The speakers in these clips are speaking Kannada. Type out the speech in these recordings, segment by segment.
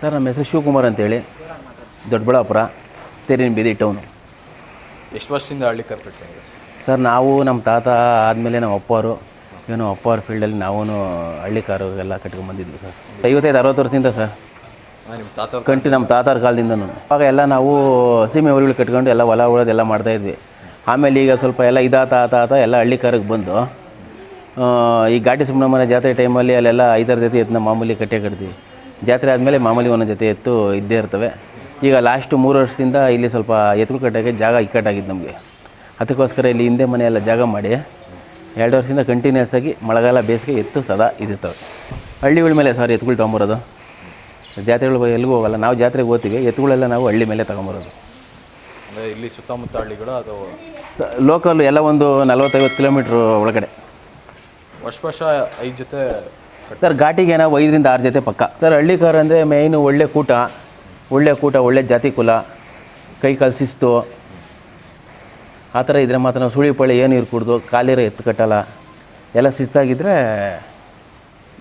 ಸರ್ ನಮ್ಮ ಹೆಸರು ಶಿವಕುಮಾರ್ ಅಂತೇಳಿ. ದೊಡ್ಡಬಳ್ಳಾಪುರ ತೆರಿನ ಬೀದಿ ಟೌನು ಎಷ್ಟು ವರ್ಷದಿಂದ ಹಳ್ಳಿ ಕಾರ್ ಸರ್? ನಾವು ನಮ್ಮ ತಾತ ಆದಮೇಲೆ ನಮ್ಮ ಅಪ್ಪವರು ಏನು ಅಪ್ಪವ್ರ ಫೀಲ್ಡಲ್ಲಿ ನಾವು ಹಳ್ಳಿ ಕಾರು ಎಲ್ಲ ಕಟ್ಕೊಂಡ್ಬಂದಿದ್ವಿ ಸರ್. ಐವತ್ತೈದು ಅರವತ್ತು ವರ್ಷದಿಂದ ಸರ್. ಕಂಟಿ ನಮ್ಮ ತಾತಾರ ಕಾಲದಿಂದನೂ. ಅವಾಗ ಎಲ್ಲ ನಾವು ಸೀಮೆ ಊರುಗಳು ಕಟ್ಕೊಂಡು ಎಲ್ಲ ಹೊಲ ಉಳೋದೆಲ್ಲ ಮಾಡ್ತಾಯಿದ್ವಿ ಆಮೇಲೆ ಈಗ ಸ್ವಲ್ಪ ಎಲ್ಲ ಇದಾತ ಆತ ಆತ ಎಲ್ಲ ಹಳ್ಳಿ ಕಾರಿಗೆ ಬಂದು ಈ ಘಾಟಿ ಸುಬ್ರಹ್ಮಣ್ಯ ಜಾತ್ರೆ ಟೈಮಲ್ಲಿ ಅಲ್ಲೆಲ್ಲ ಐದಾರು ಜೊತೆ ಎತ್ತನ್ನ ಮಾಮೂಲಿ ಕಟ್ಟೆ ಕಟ್ತೀವಿ ಜಾತ್ರೆ ಆದಮೇಲೆ ಮಾಮೂಲಿ ಒಂದೊಂದು ಜೊತೆ ಎತ್ತು ಇದ್ದೇ ಇರ್ತವೆ. ಈಗ ಲಾಸ್ಟ್ ಮೂರು ವರ್ಷದಿಂದ ಇಲ್ಲಿ ಸ್ವಲ್ಪ ಎತ್ತು ಕಟ್ಟೋಕ್ಕೆ ಜಾಗ ಇಕ್ಕಟ್ಟಾಗಿತ್ತು ನಮಗೆ. ಅದಕ್ಕೋಸ್ಕರ ಇಲ್ಲಿ ಹಿಂದೆ ಮನೆಯೆಲ್ಲ ಜಾಗ ಮಾಡಿ ಎರಡು ವರ್ಷದಿಂದ ಕಂಟಿನ್ಯೂಸ್ ಆಗಿ ಮಳೆಗಾಲ ಬೇಸಿಗೆ ಎತ್ತು ಸದಾ ಇದಿರ್ತವೆ. ಹಳ್ಳಿಗಳ ಮೇಲೆ ಸಾರಿ ಎತ್ತುಗಳು ತೊಗೊಂಬರೋದು. ಜಾತ್ರೆಗಳು ಎಲ್ಲಿಗೂ ಹೋಗಲ್ಲ. ನಾವು ಜಾತ್ರೆಗೆ ಹೋಗ್ತೀವಿ. ಎತ್ತುಗಳೆಲ್ಲ ನಾವು ಹಳ್ಳಿ ಮೇಲೆ ತಗೊಂಬರೋದು. ಅಂದರೆ ಇಲ್ಲಿ ಸುತ್ತಮುತ್ತ ಹಳ್ಳಿಗಳು ಅದು ಲೋಕಲ್ ಎಲ್ಲ ಒಂದು ನಲ್ವತ್ತೈವತ್ತು ಕಿಲೋಮೀಟ್ರ್ ಒಳಗಡೆ. ವರ್ಷ ವರ್ಷ ಐದು ಜೊತೆ ಸರ್ ಘಾಟಿಗೆ ಏನೋ ಐದರಿಂದ ಆರು ಜೊತೆ ಪಕ್ಕ. ಸರ್ ಹಳ್ಳಿ ಕಾರ್ ಅಂದರೆ ಮೇಯ್ನು ಒಳ್ಳೆ ಕೂಟ. ಒಳ್ಳೆ ಕೂಟ ಒಳ್ಳೆ ಜಾತಿ ಕುಲ. ಕೈ ಕಾಲು ಶಿಸ್ತು. ಆ ಥರ ಇದ್ರೆ ಮಾತ್ರ ನಾವು ಸುಳಿ ಪಳಿ ಏನು ಇರ್ಕೂಡ್ದು ಕಾಲಿರೋ ಎತ್ತು ಕಟ್ಟಲ್ಲ. ಎಲ್ಲ ಶಿಸ್ತಾಗಿದ್ದರೆ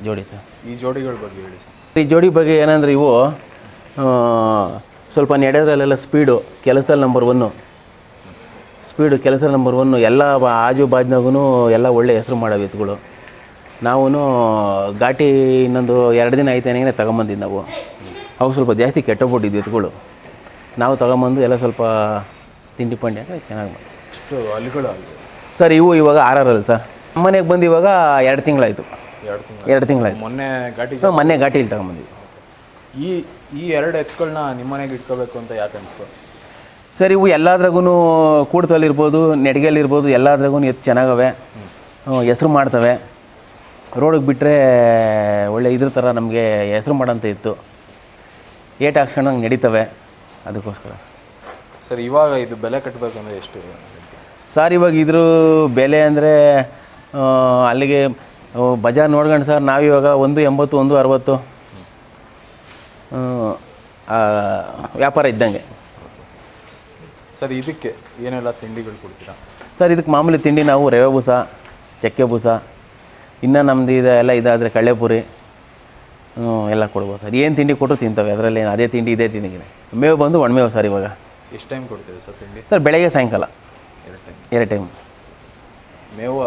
ಜೋಡಿ ಸರ್. ಈ ಜೋಡಿಗಳ ಬಗ್ಗೆ ಹೇಳಿ ಸರ್. ಈ ಜೋಡಿ ಬಗ್ಗೆ ಏನಂದ್ರೆ ಇವು ಸ್ವಲ್ಪ ನಡೆಯೋದ್ರಲ್ಲೆಲ್ಲ ಸ್ಪೀಡು ಕೆಲಸದಲ್ಲಿ ನಂಬರ್ ಒನ್ನು ಸ್ಪೀಡು ಕೆಲಸದ ನಂಬರ್ ಒನ್ನು ಎಲ್ಲ ಬ- ಆಜು ಬಾಜ್ನಾಗೂ ಎಲ್ಲ ಒಳ್ಳೆ ಹೆಸರು ಮಾಡೋ ಎತ್ತುಗಳು ನಾವು ಘಾಟಿ ಇನ್ನೊಂದು ಎರಡು ದಿನ ಐತೇನೆ ತಗೊಂಬಂದಿದ್ದು ನಾವು. ಅವು ಸ್ವಲ್ಪ ಜಾಸ್ತಿ ಕೆಟ್ಟೋಗ್ಬಿಟ್ಟಿದ್ದು ಎತ್ತುಗಳು ನಾವು ತಗೊಂಬಂದು ಎಲ್ಲ ಸ್ವಲ್ಪ ತಿಂಡಿ ಪಂಡಿ ಹಾಕಿ ಚೆನ್ನಾಗಿ ಮಾಡಿ ಸರ್ ಇವು ಇವಾಗ ಆರಾರಲ್ಲ ಸರ್. ಮನೆಗೆ ಬಂದು ಇವಾಗ ಎರಡು ತಿಂಗಳಾಯಿತು. ಎರಡು ತಿಂಗಳ ತಿಂಗಳಾಯ್ತು ಮೊನ್ನೆ ಘಾಟಿ ಮೊನ್ನೆ ಘಾಟಿಲಿ ತಗೊಂಬಂದ್ವಿ ಈ ಈ ಎರಡು ಎತ್ತುಗಳನ್ನ ನಿಮ್ಮ ಮನೆಗೆ ಇಟ್ಕೋಬೇಕು ಅಂತ ಯಾಕೆ ಅನಿಸ್ತು? ಸರ್ ಇವು ಎಲ್ಲದ್ರಾಗೂ ಕೂಡ್ತಲ್ಲಿರ್ಬೋದು ನೆಡಿಗೆಲಿರ್ಬೋದು ಎಲ್ಲದ್ರಾಗೂ ಎತ್ತು ಚೆನ್ನಾಗವೆ. ಹೆಸ್ರು ಮಾಡ್ತವೆ. ರೋಡಿಗೆ ಬಿಟ್ಟರೆ ಒಳ್ಳೆ ಇದ್ರ ಥರ ನಮಗೆ ಹೆಸ್ರು ಮಾಡೋಂಥ ಇತ್ತು. ಏಟ್ ಹಾಕ್ಸ್ಕೊಂಡಂಗೆ ನಡೀತವೆ. ಅದಕ್ಕೋಸ್ಕರ ಸರ್. ಸರ್ ಇವಾಗ ಇದು ಬೆಲೆ ಕಟ್ಟಬೇಕು ಅಂದರೆ ಎಷ್ಟು? ಸರ್ ಇವಾಗ ಇದ್ರ ಬೆಲೆ ಅಂದರೆ ಅಲ್ಲಿಗೆ ಬಜಾರ್ ನೋಡ್ಕೊಂಡು ಸರ್ ನಾವಿವಾಗ ಒಂದು ಎಂಬತ್ತು ಒಂದು ಅರವತ್ತು. ವ್ಯಾಪಾರ ಇದ್ದಂಗೆ. ಸರ್ ಇದಕ್ಕೆ ಏನೆಲ್ಲ ತಿಂಡಿಗಳು ಕೊಡ್ತೀರಾ? ಸರ್ ಇದಕ್ಕೆ ಮಾಮೂಲಿ ತಿಂಡಿ ನಾವು ರವೆ ಬೂಸ ಚಕ್ಕೆ ಬೂಸ ಇನ್ನು ನಮ್ಮದು ಇದು ಎಲ್ಲ ಇದಾದರೆ ಕಳ್ಳೆಪುರಿ ಎಲ್ಲ ಕೊಡ್ಬೋದು ಸರ್. ಏನು ತಿಂಡಿ ಕೊಟ್ಟರು ತಿಂತವೆ ಅದರಲ್ಲಿ ಏನು ಅದೇ ತಿಂಡಿ ಇದೇ ತಿಂಡಿಗೆ ಮೇವು ಬಂದು ಒಣಮೇವು ಸರ್ ಇವಾಗ. ಎಷ್ಟು ಟೈಮ್ ಕೊಡ್ತೀವಿ ಸರ್ ತಿಂಡಿ? ಸರ್ ಬೆಳಗ್ಗೆ ಸಾಯಂಕಾಲ. ಎರಡು ಟೈಮ್ ಎರಡು ಟೈಮ್ ಮೇವು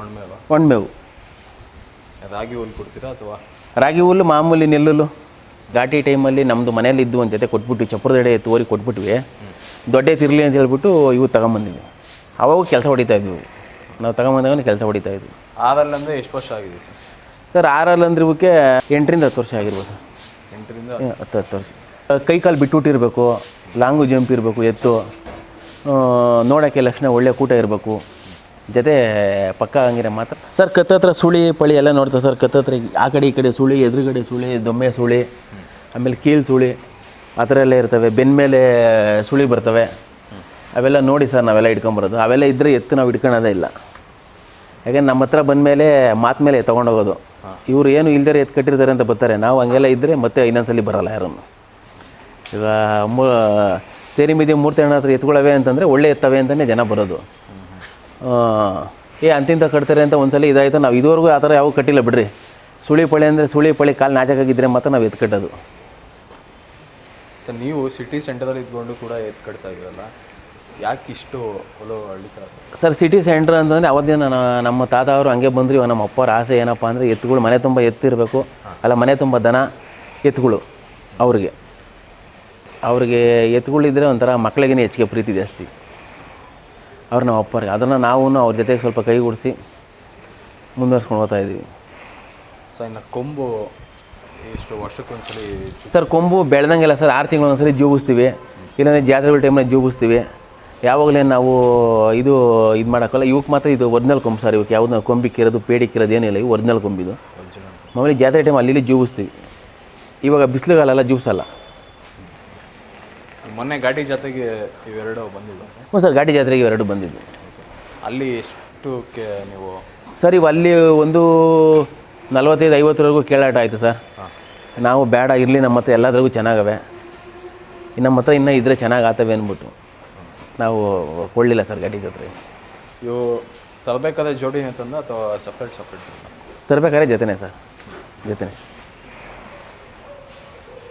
ಒಣಮೇವ? ಒಣಮೇವು. ರಾಗಿ ಹುಲ್ಲು ಕೊಡ್ತೀರಾ ಅಥವಾ? ರಾಗಿ ಹುಲ್ಲು ಮಾಮೂಲಿ ನೆಲ್ಲುಲ್ಲು ಘಾಟಿ ಟೈಮಲ್ಲಿ ನಮ್ಮದು ಮನೇಲಿ ಇದ್ದು ಒಂದು ಜೊತೆ ಕೊಟ್ಬಿಟ್ಟು ಚಪ್ರದೆಡೆ ತೋರಿ ಕೊಟ್ಬಿಟ್ವಿ. ದೊಡ್ಡ ತಿರ್ಲಿ ಅಂತ ಹೇಳ್ಬಿಟ್ಟು ಇವು ತಗೊಂಬಂದಿದ್ವಿ. ಅವಾಗ ಕೆಲಸ ಹೊಡಿತಾ ಇದ್ವಿ. ನಾವು ತಗೊಂಬಂದಾಗ ಕೆಲಸ ಹೊಡಿತಾ ಇದ್ವಿ. ಆರಲ್ಲಂದ್ರೆ ಎಷ್ಟು ವರ್ಷ ಆಗಿದೆ ಸರ್? ಸರ್ ಆರಲ್ಲಿ ಅಂದ್ರೆ ಇವಕ್ಕೆ ಎಂಟರಿಂದ ಹತ್ತು ವರ್ಷ ಆಗಿರ್ಬೋದು ಸರ್. ಎಂಟರಿಂದ ಹತ್ತು ಹತ್ತು ವರ್ಷ. ಕೈ ಕಾಲು ಬಿಟ್ಟುಬಿಟ್ಟಿರಬೇಕು ಲಾಂಗು ಜಂಪ್ ಇರಬೇಕು ಎತ್ತು ನೋಡೋಕ್ಕೆ ಲಕ್ಷಣ ಒಳ್ಳೆ ಕೂಟ ಇರಬೇಕು. ಜೊತೆ ಪಕ್ಕ ಹಂಗಿರ ಮಾತ್ರ. ಸರ್ ಕತ್ತತ್ರ ಸುಳಿ, ಪಳಿ ಎಲ್ಲ ನೋಡ್ತಾರೆ ಸರ್ ಕತ್ತತ್ರ ಆ ಕಡೆ ಈ ಕಡೆ ಸುಳಿ, ಎದುರುಗಡೆ ಸುಳಿ, ದೊಮ್ಮೆ ಸುಳಿ, ಆಮೇಲೆ ಕೀಲು ಸುಳಿ, ಆ ಥರ ಎಲ್ಲ ಇರ್ತವೆ. ಬೆನ್ನ ಮೇಲೆ ಸುಳಿ ಬರ್ತವೆ. ಅವೆಲ್ಲ ನೋಡಿ ಸರ್ ನಾವೆಲ್ಲ ಇಟ್ಕೊಂಬರೋದು. ಅವೆಲ್ಲ ಇದ್ದರೆ ಎತ್ತು ನಾವು ಇಟ್ಕೊಳೋದೇ ಇಲ್ಲ. ಯಾಕಂದ್ರೆ ನಮ್ಮ ಹತ್ರ ಬಂದಮೇಲೆ ಮಾತು ಮೇಲೆ ತೊಗೊಂಡೋಗೋದು. ಇವರು ಏನು ಇಲ್ದರೆ ಎತ್ತು ಕಟ್ಟಿರ್ತಾರೆ ಅಂತ ಬರ್ತಾರೆ. ನಾವು ಹಂಗೆಲ್ಲ ಇದ್ದರೆ ಮತ್ತೆ ಇನ್ನೊಂದ್ಸಲಿ ಬರೋಲ್ಲ ಯಾರನ್ನು ಈಗ ಮೂ ತೇರಿ ಮೀದಿ ಮೂರ್ತಿ ಹತ್ರ ಎತ್ಕೊಳ್ಳವೆ ಅಂತಂದರೆ ಒಳ್ಳೆ ಎತ್ತವೆ ಅಂತಲೇ ಜನ ಬರೋದು. ಏ ಅಂತಿಂತ ಕಟ್ತಾರೆ ಅಂತ ಒಂದ್ಸಲ ಇದಾಯಿತು. ನಾವು ಇದುವರೆಗೂ ಆ ಥರ ಯಾವ ಕಟ್ಟಿಲ್ಲ ಬಿಡ್ರಿ. ಸುಳಿ ಪಳಿ ಅಂದರೆ ಸುಳಿ ಪಳಿ ಕಾಲು ನಾಚಕಾಗಿದ್ದರೆ ಮತ್ತೆ ನಾವು ಎತ್ತು ಕಟ್ಟೋದು. ಸರ್ ನೀವು ಸಿಟಿ ಸೆಂಟರಲ್ಲಿ ಇದ್ಕೊಂಡು ಕೂಡ ಎತ್ತು ಕಟ್ತಾ ಇದೀವಲ್ಲ ಯಾಕೆ ಇಷ್ಟು ಒಲವು ಹಳ್ಳಿ ಸರ್ ಸಿಟಿ ಸೆಂಟ್ರ್ ಅಂತಂದರೆ ಅವತ್ತಿನ ನಮ್ಮ ತಾತ ಅವರು ಹಂಗೆ ಬಂದ್ರಿ. ನಮ್ಮ ಅಪ್ಪರ ಆಸೆ ಏನಪ್ಪ ಅಂದರೆ ಎತ್ತುಗಳು ಮನೆ ತುಂಬ ಎತ್ತಿರಬೇಕು. ಅಲ್ಲ ಮನೆ ತುಂಬ ದನ ಎತ್ತುಗಳು ಅವ್ರಿಗೆ. ಅವ್ರಿಗೆ ಎತ್ತುಗಳಿದ್ರೆ ಒಂಥರ ಮಕ್ಕಳಿಗೇ ಹೆಚ್ಚಿಗೆ ಪ್ರೀತಿ ಜಾಸ್ತಿ. ಅವ್ರು ನಮ್ಮ ಅಪ್ಪರಿಗೆ. ಅದನ್ನು ನಾವು ಅವ್ರ ಜೊತೆಗೆ ಸ್ವಲ್ಪ ಕೈಗೂಡಿಸಿ ಮುಂದುವರ್ಸ್ಕೊಂಡು ಹೋಗ್ತಾ ಇದ್ದೀವಿ. ಸರ್ ಇನ್ನು ಕೊಂಬು ಎಷ್ಟು ವರ್ಷಕ್ಕೊಂದ್ಸಲಿ ಸರ್ ಕೊಂಬು ಬೆಳೆದಂಗೆಲ್ಲ ಸರ್ ಆರು ತಿಂಗಳು ಒಂದ್ಸರಿ ಜೂಗಿಸ್ತೀವಿ ಇಲ್ಲಾಂದರೆ ಜಾತ್ರೆಗಳ ಟೈಮಲ್ಲಿ ಜೂಗಿಸ್ತೀವಿ ಯಾವಾಗಲೇ ನಾವು ಇದು ಇದು ಮಾಡೋಕ್ಕಲ್ಲ ಇವಕ್ಕೆ ಮಾತ್ರ ಇದು ಒರಿಜಿನಲ್ ಕೊಂಬು ಸರ್ ಇವಕ್ಕೆ ಯಾವ್ದು ಕೊಂಬಿಕ್ಕಿರೋದು ಪೇಡಿಕ್ಕಿರೋದು ಏನಿಲ್ಲ ಇವು ಒರಿಜಿನಲ್ ಕೊಂಬಿದು. ಮಾಮೂಲಿ ಜಾತ್ರೆ ಟೈಮ್ ಅಲ್ಲಿ ಇಲ್ಲಿ ಜೂಬಿಸ್ತೀವಿ ಇವಾಗ ಬಿಸಿಲುಗಾಲೆಲ್ಲ ಜೂಬಿಸಲ್ಲ ಮೊನ್ನೆ ಗಾಡಿ ಜೊತೆಗೆ ಇವೆರಡು ಬಂದಿದ್ದು ಹ್ಞೂ ಸರ್ ಗಾಡಿ ಜಾತ್ರೆಗೆ ಇವೆರಡು ಬಂದಿದ್ದು. ಅಲ್ಲಿ ಎಷ್ಟಕ್ಕೆ ನೀವು ಸರ್ ಇವು ಅಲ್ಲಿ ಒಂದು ನಲ್ವತ್ತೈದು ಐವತ್ತರವರೆಗೂ ಕೇಳಾಟ ಆಯಿತು ಸರ್. ನಾವು ಬೇಡ ಇರಲಿ ನಮ್ಮ ಹತ್ರ ಎಲ್ಲದ್ರಿಗೂ ಚೆನ್ನಾಗವೆ. ಇನ್ನು ನಮ್ಮ ಹತ್ರ ಇನ್ನೂ ಇದ್ರೆ ಚೆನ್ನಾಗಿ ಆತವೆ ಅಂದ್ಬಿಟ್ಟು ನಾವು ಕೊಡಲಿಲ್ಲ ಸರ್ ಗಾಡಿ ಜಾತ್ರೆ ಇವು ತರಬೇಕಾದ ಜೋಡಿ ಅಂತಂದ್ರೆ ಅಥವಾ ಸಪ್ರೇಟ್ ಸಪ್ರೇಟ್ ತರಬೇಕಾದ್ರೆ ಜೊತೆನೇ ಸರ್ ಜೊತೆನೇ.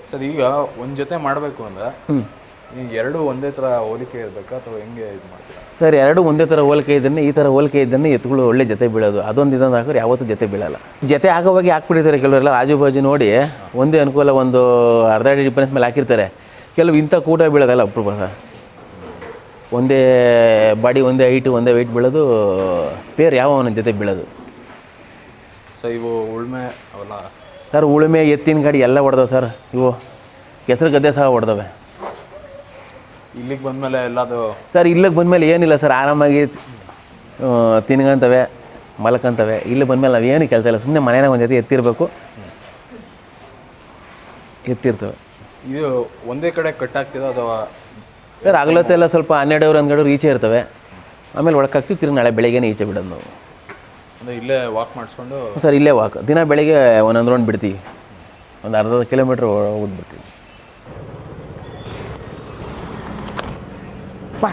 ಸರ್ ಈಗ ಒಂದು ಜೊತೆ ಮಾಡಬೇಕು ಅಂದ್ರೆ ಹ್ಞೂ ಈ ಎರಡು ಒಂದೇ ಥರ ಹೋಲಿಕೆ ಇರಬೇಕಾ ಅಥವಾ ಹೆಂಗೆ ಇದು ಮಾಡ್ತೀರಾ? ಸರ್ ಎರಡು ಒಂದೇ ಥರ ಹೋಲಿಕೆ ಇದ್ದನ್ನೇ ಈ ಥರ ಹೋಲಿಕೆ ಇದ್ದನ್ನೇ ಎತ್ತುಗಳು ಒಳ್ಳೆ ಜೊತೆ ಬೀಳೋದು. ಅದೊಂದು ಇದೊಂದು ಹಾಕಿದ್ರೆ ಯಾವತ್ತೂ ಜೊತೆ ಬೀಳಲ್ಲ. ಜೊತೆ ಆಗೋವಾಗಿ ಹಾಕ್ಬಿಟ್ಟಿರ್ತಾರೆ ಕೆಲವರೆಲ್ಲ ಆಜು ಬಾಜು ನೋಡಿ ಒಂದೇ ಅನುಕೂಲ ಒಂದು ಅರ್ಧ ಅಡಿ ಡಿಫರೆನ್ಸ್ ಮೇಲೆ ಹಾಕಿರ್ತಾರೆ. ಕೆಲವು ಇಂಥ ಕೂಟ ಬೀಳೋದಲ್ಲ ಅಪರೂಪ ಸರ್. ಒಂದೇ ಬಾಡಿ ಒಂದೇ ಹೈಟು ಒಂದೇ ವೆಯ್ಟ್ ಬೀಳೋದು ಪೇರ್ ಯಾವ ಅವನ ಜೊತೆ ಬೀಳೋದು. ಸೊ ಇವು ಉಳ್ಮೆ ಅವೆಲ್ಲ? ಸರ್ ಉಳುಮೆ ಎತ್ತಿನ ಗಾಡಿ ಎಲ್ಲ ಹೊಡೆದವೆ ಸರ್. ಇವು ಕೆಸರು ಗದ್ದೆ ಸಹ ಹೊಡೆದವೆ. ಇಲ್ಲಿಗೆ ಬಂದಮೇಲೆ ಎಲ್ಲದು ಸರ್ ಇಲ್ಲಿಗೆ ಬಂದಮೇಲೆ ಏನಿಲ್ಲ ಸರ್ ಆರಾಮಾಗಿ ತಿನ್ಕೊಂತವೆ ಮಲ್ಕೊಂತವೆ. ಇಲ್ಲಿ ಬಂದಮೇಲೆ ನಾವು ಏನು ಕೆಲಸ ಇಲ್ಲ ಸುಮ್ಮನೆ ಮನೆಯಾಗ ಒಂದು ಜೊತೆ ಎತ್ತಿರಬೇಕು. ಎತ್ತಿರ್ತವೆ. ಇದು ಒಂದೇ ಕಡೆ ಕಟ್ ಆಗ್ತಿದೆ ಅಥವಾ ಸರ್ ಆಗ್ಲತ್ತೆಲ್ಲ ಸ್ವಲ್ಪ ಹನ್ನೆರಡು ಹನ್ನೆರಡು ಈಚೆ ಇರ್ತವೆ. ಆಮೇಲೆ ಒಳಕಾಗ್ತೀವಿ ತಿರುಗಿ ನಾಳೆ ಬೆಳಗ್ಗೆನೇ ಈಚೆ ಬಿಡೋದು ನಾವು. ಅಂದರೆ ಇಲ್ಲೇ ವಾಕ್ ಮಾಡಿಸ್ಕೊಂಡು ಸರ್ ಇಲ್ಲೇ ವಾಕ್ ದಿನ ಬೆಳಿಗ್ಗೆ ಒಂದೊಂದು ರೌಂಡ್ ಬಿಡ್ತೀವಿ. ಒಂದು ಅರ್ಧ ಕಿಲೋಮೀಟ್ರ್ Ué,